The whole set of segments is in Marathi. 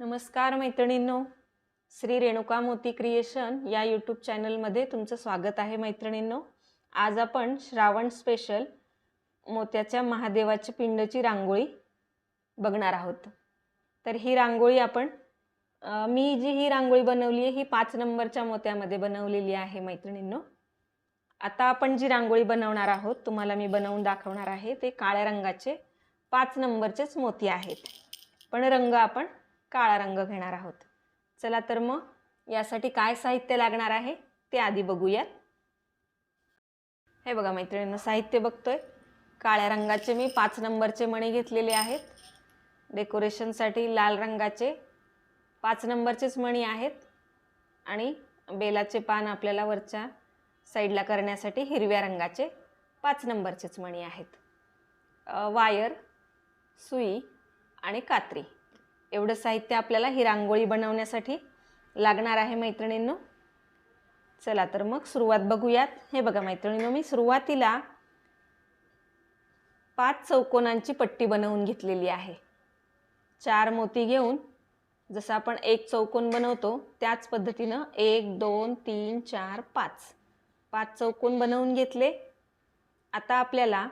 नमस्कार मैत्रिणींनो. श्री रेणुका मोती क्रिएशन या यूट्यूब चॅनलमध्ये तुमचं स्वागत आहे मैत्रिणींनो. आज आपण श्रावण स्पेशल मोत्याच्या महादेवाच्या पिंडची रांगोळी बघणार आहोत. तर ही रांगोळी आपण मी जी ही रांगोळी बनवली आहे ही पाच नंबरच्या मोत्यामध्ये बनवलेली आहे मैत्रिणींनो. आता आपण जी रांगोळी बनवणार आहोत तुम्हाला मी बनवून दाखवणार आहे ते काळ्या रंगाचे पाच नंबरचेच मोती आहेत. पण रंग आपण काळा रंग घेणार आहोत. चला तर मग यासाठी काय साहित्य लागणार आहे ते आधी बघूयात. हे बघा मैत्रिणींना साहित्य बघतोय. काळ्या रंगाचे मी पाच नंबरचे मणी घेतलेले आहेत. डेकोरेशनसाठी लाल रंगाचे पाच नंबरचेच मणी आहेत. आणि बेलाचे पान आपल्याला वरच्या साईडला करण्यासाठी हिरव्या रंगाचे पाच नंबरचेच मणी आहेत. वायर सुई आणि कात्री. एवढं साहित्य आपल्याला ही रांगोळी बनवण्यासाठी लागणार आहे मैत्रिणींनो. चला तर मग सुरुवात बघूयात. हे बघा मैत्रिणींनो मी सुरुवातीला पाच चौकोनांची पट्टी बनवून घेतलेली आहे. चार मोती घेऊन जसं आपण एक चौकोन बनवतो त्याच पद्धतीनं एक दोन तीन चार पाच. पाच चौकोन बनवून घेतले. आता आपल्याला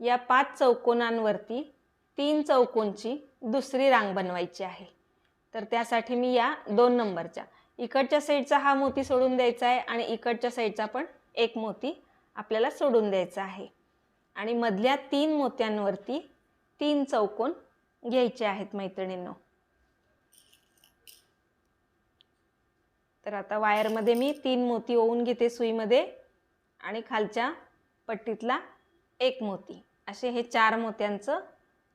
या पाच चौकोनांवरती तीन चौकोनची दुसरी रांग बनवायची आहे. तर त्यासाठी मी या दोन नंबरच्या. इकडच्या साईडचा हा मोती सोडून द्यायचा आहे आणि इकडच्या साईडचा पण एक मोती आपल्याला सोडून द्यायचा आहे. आणि मधल्या तीन मोत्यांवरती तीन चौकोन घ्यायचे आहेत मैत्रिणींनो. तर आता वायरमध्ये मी तीन मोती ओवून घेते सुईमध्ये आणि खालच्या पट्टीतला एक मोती. असे हे चार मोत्यांचं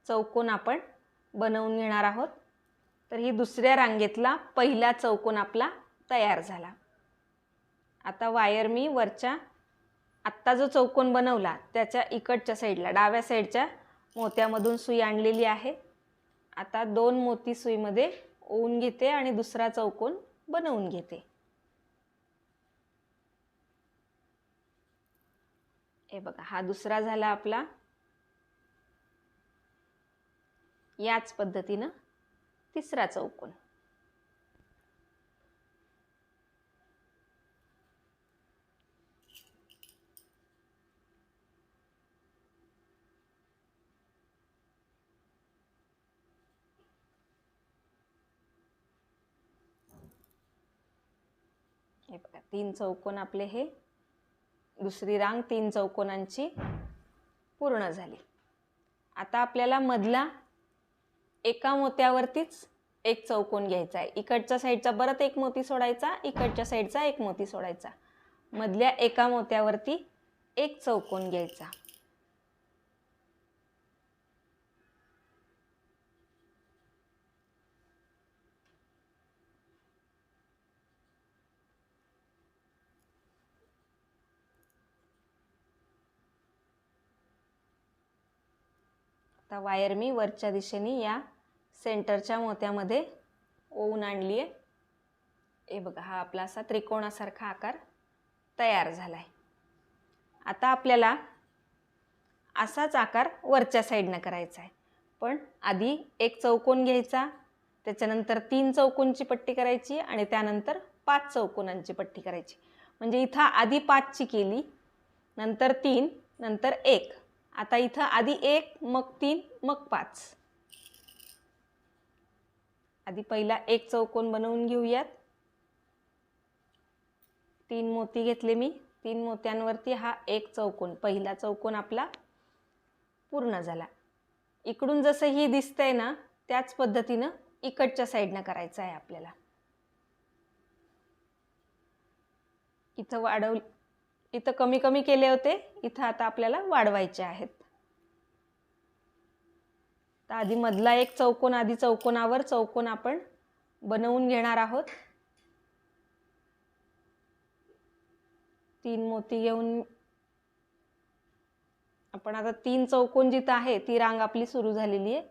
चौकोन आपण बनवून घेणार आहोत. तर ही दुसऱ्या रांगेतला पहिला चौकोन आपला तयार झाला. आता वायर मी वरच्या आत्ता जो चौकोन बनवला त्याच्या इकडच्या साईडला डाव्या साईडच्या मोत्यामधून सुई आणलेली आहे. आता दोन मोती सुईमध्ये ओवून घेते आणि दुसरा चौकोन बनवून घेते. हे बघा हा दुसरा झाला आपला याच पद्धतीनं तिसरा चौकोन. हे बघा तीन चौकोन आपले हे. दुसरी रांग तीन चौकोनांची पूर्ण झाली. आता आपल्याला मधला एका मोत्यावरतीच एक चौकोन घ्यायचा आहे. इकडच्या साईडचा परत एक मोती सोडायचा इकडच्या साईडचा एक मोती सोडायचा. मधल्या एका मोत्यावरती एक चौकोन घ्यायचा. आता वायर मी वरच्या दिशेने या सेंटरच्या मोत्यामध्ये ओवून आणली आहे हे बघा हा आपला असा त्रिकोणासारखा आकार तयार झाला आहे आता आपल्याला असाच आकार वरच्या साईडनं करायचा आहे पण आधी एक चौकोन घ्यायचा त्याच्यानंतर तीन चौकोनची पट्टी करायची आणि त्यानंतर पाच चौकोनांची पट्टी करायची. म्हणजे इथं आधी पाचची केली नंतर तीन नंतर एक. आता इथं आधी एक मग तीन मग पाच. आधी पहिला एक चौकोन बनवून घेऊयात. तीन मोती घेतले मी. तीन मोत्यांवरती हा एक चौकोन पहिला चौकोन आपला पूर्ण झाला. इकडून जसं ही दिसतंय ना त्याच पद्धतीनं इकडच्या साईडनं करायचं आहे आपल्याला. इथं वाढव इथं कमी कमी केले होते इथं आता आपल्याला वाढवायचे आहेत. तर आधी मधला एक चौकोन आधी चौकोनावर चौकोन आपण बनवून घेणार आहोत. तीन मोती घेऊन आपण आता तीन चौकोन जिथं आहे ती रांग आपली सुरू झालेली आहे.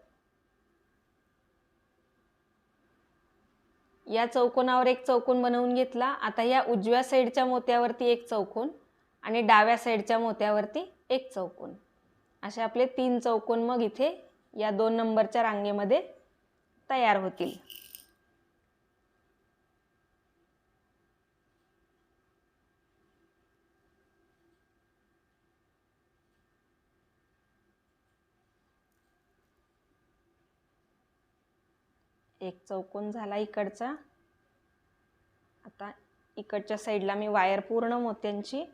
या चौकोनावर एक चौकोन बनवून घेतला. आता या उजव्या साईडच्या मोत्यावरती एक चौकोन आणि डाव्या साईडच्या मोत्यावरती एक चौकोन. असे आपले तीन चौकोन मग इथे या दोन नंबरच्या रांगेमध्ये तयार होतील. एक चौकोन झाला इकडचा. आता इकडच्या साईडला मी वायर पूर्ण मोत्यांची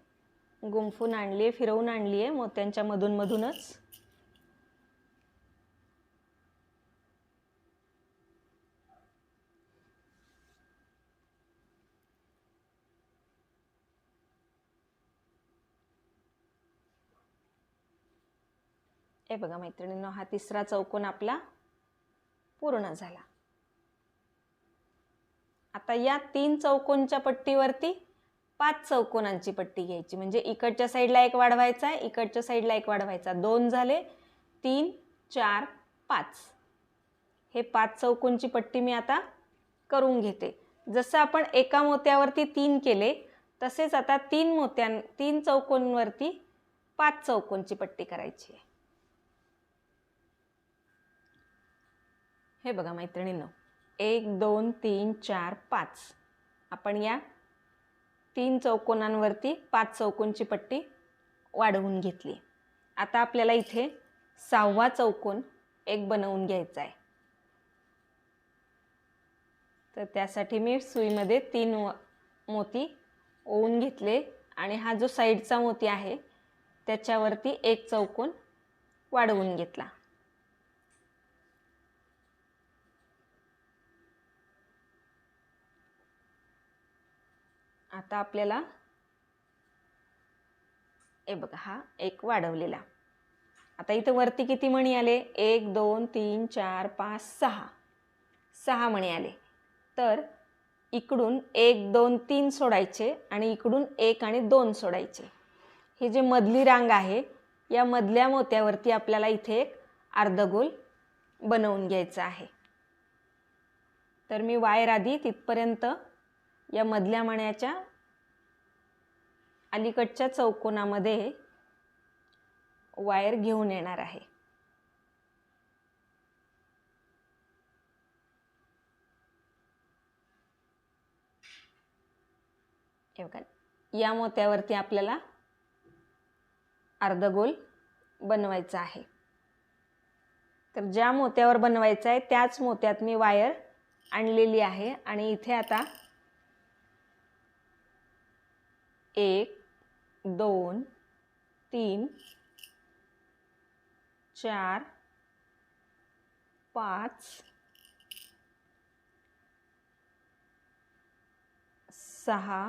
गुंफून आणली आहे फिरवून आणली आहे मोत्यांच्या मधूनमधूनच हे बघा मैत्रिणींनो हा तिसरा चौकोन आपला पूर्ण झाला. आता या तीन चौकोनच्या पट्टीवरती पाच चौकोनांची पट्टी घ्यायची. म्हणजे इकडच्या साईडला एक वाढवायचा आहे इकडच्या साईडला एक वाढवायचा. दोन झाले तीन चार पाच. हे पाच चौकोनची पट्टी मी आता करून घेते. जसं आपण एका मोत्यावरती तीन केले तसेच आता तीन मोत्यां तीन चौकोनवरती पाच चौकोनची पट्टी करायची आहे. हे बघा मैत्रिणींनो. एक दोन तीन चार पाच. आपण या तीन चौकोनांवरती पाच चौकोनची पट्टी वाढवून घेतली. आता आपल्याला इथे सहावा चौकोन एक बनवून घ्यायचा आहे. तर त्यासाठी मी सुईमध्ये तीन मोती ओवून घेतले आणि हा जो साईडचा मोती आहे त्याच्यावरती एक चौकोन वाढवून घेतला. आता आपल्याला हे बघा हा एक वाढवलेला. आता इथं वरती किती मणी आले? एक दोन तीन चार पाच सहा. सहा मणी आले. तर इकडून एक दोन तीन सोडायचे आणि इकडून एक आणि दोन सोडायचे. ही जे मधली रांग आहे या मधल्या मोत्यावरती आपल्याला इथे एक अर्धगोल बनवून घ्यायचा आहे. तर मी वायर आधी तिथपर्यंत या मधल्या मण्याच्या अलीकडच्या चौकोनामध्ये वायर घेऊन येणार आहे. या मोत्यावरती आपल्याला अर्धगोल बनवायचा आहे. तर ज्या मोत्यावर बनवायचं आहे त्याच मोत्यात मी वायर आणलेली आहे. आणि इथे आता एक दोन तीन चार पाच सहा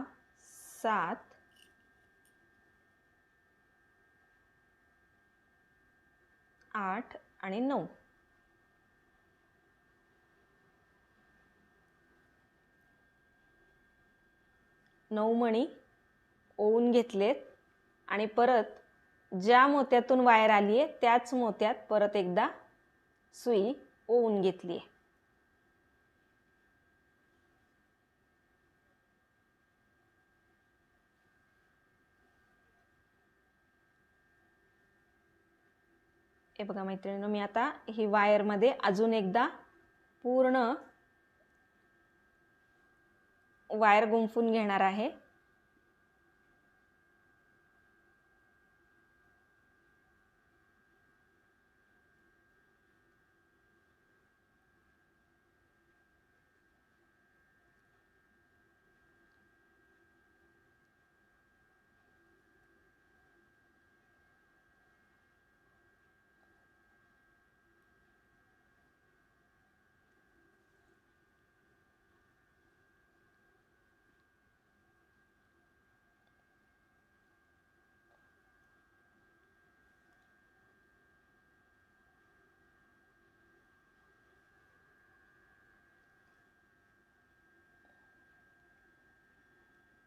सात आठ आणि नऊ. नऊ मणी ओवून घेतलेत आणि परत ज्या मोत्यातून वायर आली आहे त्याच मोत्यात परत एकदा सुई ओवून घेतली आहे हे बघा मैत्रिणीनं मी आता ही वायरमध्ये अजून एकदा पूर्ण वायर गुंफून घेणार आहे.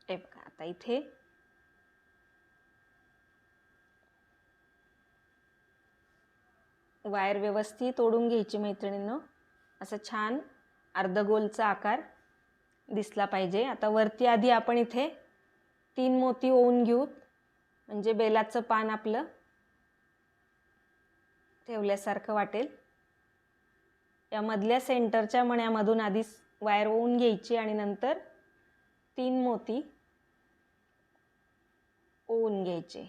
हे बघा आता इथे वायर व्यवस्थित ओढून घ्यायची मैत्रिणींनो. असं छान अर्धगोलचा आकार दिसला पाहिजे. आता वरती आधी आपण इथे तीन मोती ओवून घेऊ. म्हणजे बेलाचं पान आपलं ठेवल्यासारखं वाटेल. या मधल्या सेंटरच्या मण्यामधून आधी वायर ओवून घ्यायची आणि नंतर तीन मोती ओवून घ्यायचे.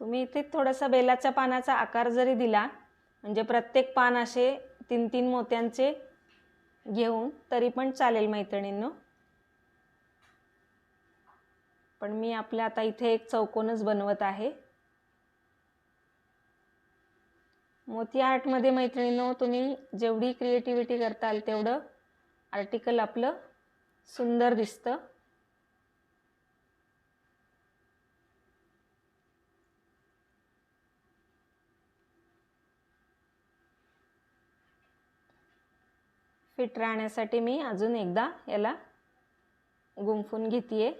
तुम्ही इथे थोडासा बेलाच्या पानाचा आकार जरी दिला म्हणजे प्रत्येक पान असे तीन तीन मोत्यांचे घेऊन तरी पण चालेल मैत्रिणींनो. पण मी आपल्या आता इथे एक चौकोनच बनवत आहे. मोती आर्टमध्ये मैत्रिणीनो तुम्ही जेवढी क्रिएटिव्हिटी करताल तेवढं आर्टिकल आपलं सुंदर दिसतं. फिट राहण्यासाठी मी अजून एकदा याला गुंफून घेते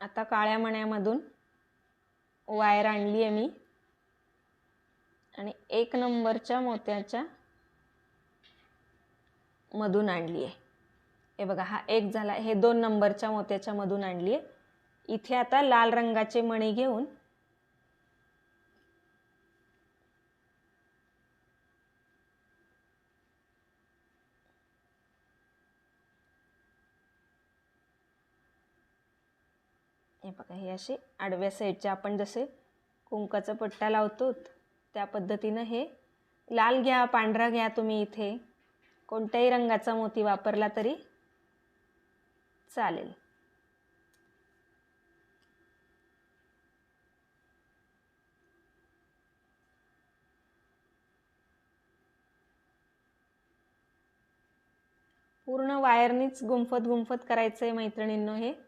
आता काळ्या मण्यामधून वायर आणली आहे मी. आणि एक नंबरच्या मोत्याच्या मधून आणली आहे. हे बघा हा एक झाला. हे दोन नंबरच्या मोत्याच्या मधून आणली आहे. इथे आता लाल रंगाचे मणी घेऊन हे बघा हे असे आडव्या साईडचे आपण जसे कुंकाचा पट्टा लावतो त्या पद्धतीनं हे लाल घ्या पांढरा घ्या तुम्ही इथे. कोणत्याही रंगाचा मोती वापरला तरी चालेल. पूर्ण वायरनीच गुंफत गुंफत करायचं आहे मैत्रिणींनो हे.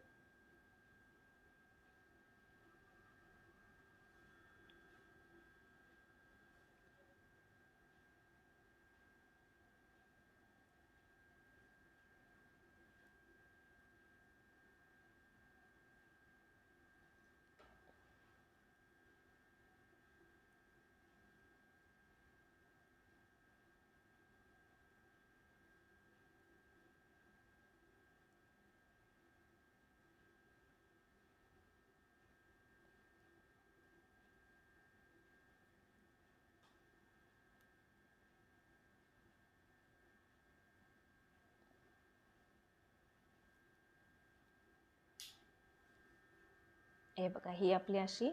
हे बघा ही आपली अशी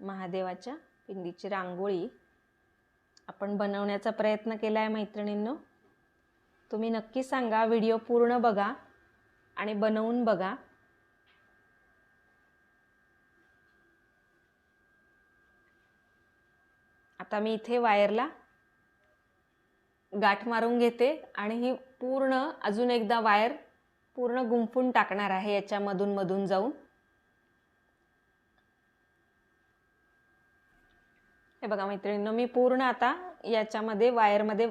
महादेवाच्या पिंडीची रांगोळी. आपण बनवण्याचा प्रयत्न केला आहे मैत्रिणींनो. तुम्ही नक्की सांगा व्हिडिओ पूर्ण बघा आणि बनवून बघा. आता मी इथे वायरला गाठ मारून घेते आणि ही पूर्ण अजून एकदा वायर पूर्ण गुंफून टाकणार आहे याच्यामधून मधून जाऊन. हे बघा मैत्रिणींनो मी पूर्ण आता याच्यामध्ये वायरमध्ये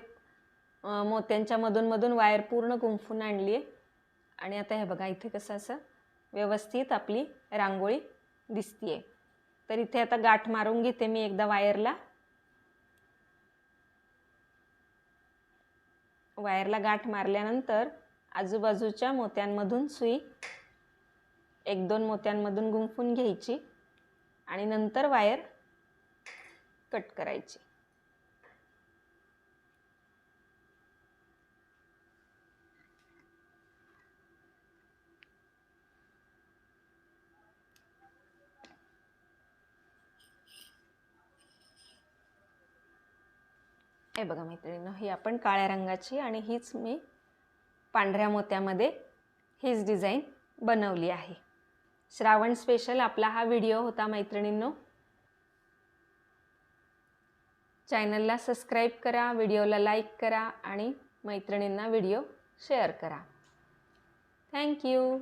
मोत्यांच्या मधून मधून वायर पूर्ण गुंफून आणली आहे. आणि आता हे बघा इथे कसं असं व्यवस्थित आपली रांगोळी दिसतीये. तर इथे आता गाठ मारून घेते मी एकदा वायरला. वायरला गाठ मारल्यानंतर आजूबाजूच्या मोत्यांमधून सुई एक दोन मोत्यांमधून गुंफून घ्यायची. आणि नंतर वायर कट करायची. हे बघा मैत्रिणींनो ही आपण काळ्या रंगाची आणि हीच मी पांढऱ्या मोत्यामध्ये हीच डिझाईन बनवली आहे. श्रावण स्पेशल आपला हा व्हिडिओ होता मैत्रिणींनो. चॅनलला सबस्क्राईब करा व्हिडिओला लाईक करा आणि मैत्रिणींना व्हिडिओ शेअर करा. थँक्यू